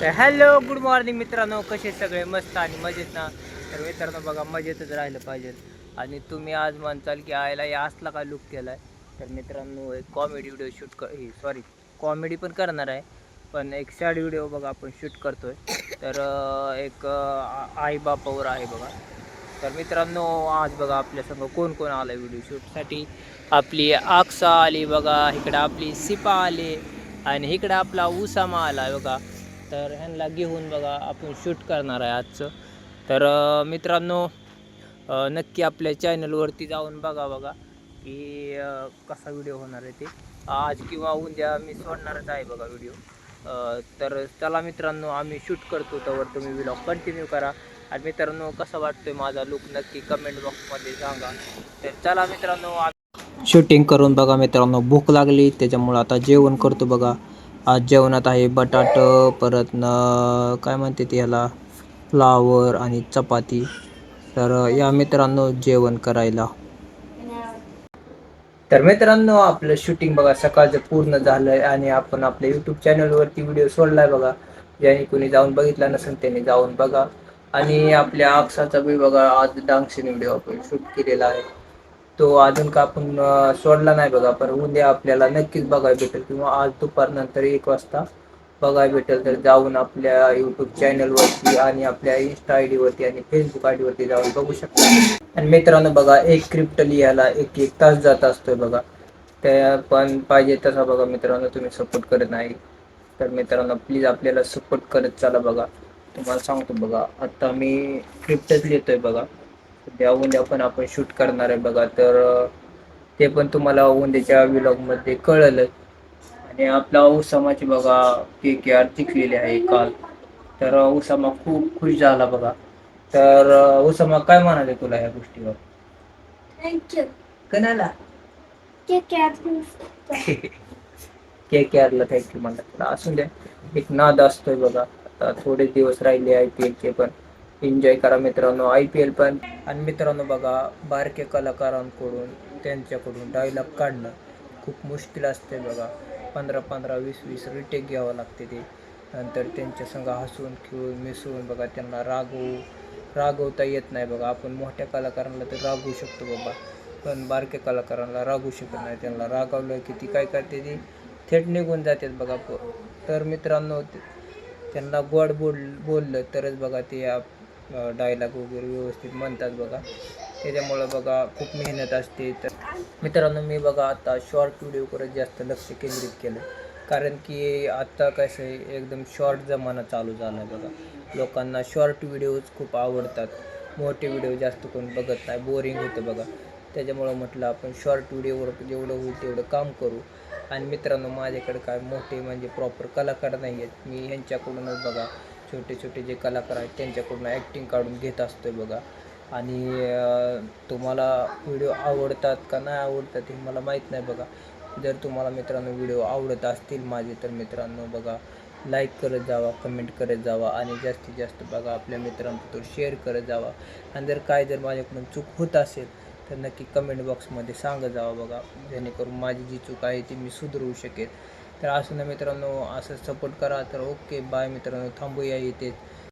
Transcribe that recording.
तर hello good morning मित्रांनो. कसे सगळे? मस्त आणि मजेत ना? तर मित्रांनो बघा मजेतच राहिलं पाहिजे. आणि तुम्ही आज म्हणताल की आयला या असला काय लुक केला आहे तर मित्रांनो एक कॉमेडी व्हिडिओ शूट कर सॉरी कॉमेडी पण करणार आहे. पण एक सॅड व्हिडिओ बघा आपण शूट करतोय. तर एक आई बापावर आहे बघा. तर मित्रांनो आज बघा आपल्यासंग कोण कोण आलं आहे व्हिडिओ शूटसाठी आपली आक्सा आली बघा इकडं आपली सिपा आली. आणि इकडं आपला उसामा आला बघा. तर ह्यांना घेऊन बघा आपण शूट करणार आहे आजचं. तर मित्रांनो नक्की आपल्या चॅनलवरती जाऊन बघा बघा की कसा व्हिडिओ होणार आहे ते. आज किंवा उद्या मी सोडणारच आहे बघा व्हिडिओ तर चला मित्रांनो आम्ही शूट करतो त्यावर तुम्ही व्हिडिओ कंटिन्यू करा. आणि मित्रांनो कसा वाटतोय माझा लुक नक्की कमेंट बॉक्समध्ये सांगा. तर चला मित्रांनो शूटिंग करून बघा मित्रांनो भूक लागली. त्याच्यामुळं आता जेवण करतो बघा. आज जेवणात आहे बटाट परत न काय म्हणते ते याला फ्लावर आणि चपाती. तर या मित्रांनो जेवण करायला. तर मित्रांनो आपलं शूटिंग बघा सकाळचं पूर्ण झालंय आणि आपण आपल्या युट्यूब चॅनलवरती व्हिडिओ सोडलाय बघा. ज्याने कोणी जाऊन बघितला नसेल त्याने जाऊन बघा. आणि आपल्या आक्षाचा बी बघा आज डान्सिंग व्हिडिओ आपण शूट केलेला आहे. तो अजून का आपण सोडला नाही बघा. पण उद्या आपल्याला नक्कीच बघायला भेटेल. किंवा आज दुपारनंतर एक वाजता बघायला भेटेल. तर जाऊन आपल्या युट्यूब चॅनलवरती आणि आपल्या इन्स्टा आय डीवरती आणि फेसबुक आय डीवरती जाऊन बघू शकता. आणि मित्रांनो बघा एक क्रिप्ट लिहायला एक एक तास जात असतोय बघा. त्या पण पाहिजे तसा बघा मित्रांनो तुम्ही सपोर्ट करत नाही तर मित्रांनो प्लीज आपल्याला सपोर्ट करत चला बघा. तुम्हाला सांगतो बघा आता मी क्रिप्टच लिहितोय बघा. सध्या उद्या पण आपण शूट करणार आहे बघा. तर ते पण तुम्हाला उद्याच्या व्लॉगमध्ये कळलं. आणि आपला उसामाची बघा के के आर जिंकलेली आहे काल. तर उसामा खूप खुश झाला बघा. तर उसामा काय म्हणाले तुला या गोष्टीवर? थँक्यू कणाला? के कॅब के के आरला थँक्यू म्हणतात असून द्या. एक नाद असतोय बघा. आता थोडे दिवस राहिले आय पी एलचे पण. एन्जॉय करा मित्रांनो आय पी एल पण. आणि मित्रांनो बघा बारके कलाकारांकडून त्यांच्याकडून डायलॉग काढणं खूप मुश्किल असते बघा. पंधरा पंधरा वीस वीस रिटेक घ्यावं लागते ते. नंतर त्यांच्या संग हसून खेळून मिसळून बघा त्यांना रागवू रागवता येत नाही बघा. आपण मोठ्या कलाकारांना तर रागवू शकतो बाबा. पण बारक्या कलाकारांना रागवू शकत नाही. त्यांना रागावलं की ती काय करते ती? थेट निघून जातात बघा. तर मित्रांनो त्यांना गोड बोल बोललं तरच बघा ते डायलॉग वगैरे व्यवस्थित म्हणतात बघा. त्याच्यामुळं बघा खूप मेहनत असते. तर मित्रांनो मी बघा आता शॉर्ट व्हिडिओकडे जास्त लक्ष केंद्रित केलं कारण की आत्ता कसं आहे एकदम शॉर्ट जमाना चालू झाला आहे बघा. लोकांना शॉर्ट व्हिडिओज खूप आवडतात. मोठे व्हिडिओ जास्त कोण बघत नाही. बोरिंग होतं बघा. त्याच्यामुळं म्हटलं आपण शॉर्ट व्हिडिओवर जेवढं होईल तेवढं काम करू. आणि मित्रांनो माझ्याकडे काय मोठे म्हणजे प्रॉपर कलाकार नाही आहेत मी ह्यांच्याकडूनच बघा छोटे छोटे जे कलाकार आहेत त्यांच्याकडून ॲक्टिंग काढून घेत असतोय बघा. आणि तुम्हाला व्हिडिओ आवडतात का नाही आवडतात हे मला माहीत नाही बघा. जर तुम्हाला मित्रांनो व्हिडिओ आवडत असतील माझे तर मित्रांनो बघा लाईक करत जावा कमेंट करत जावा आणि जास्तीत जास्त बघा आपल्या मित्रांबरोबर शेअर करत जावा. आणि जर काय जर माझ्याकडून चूक होत असेल तर नक्की कमेंट बॉक्समध्ये सांगत जावा बघा. जेणेकरून माझी जी चूक आहे ती मी सुधरवू शकेल. तर असं ना मित्रांनो असं सपोर्ट करा. तर ओके बाय मित्रांनो. थांबूया इथे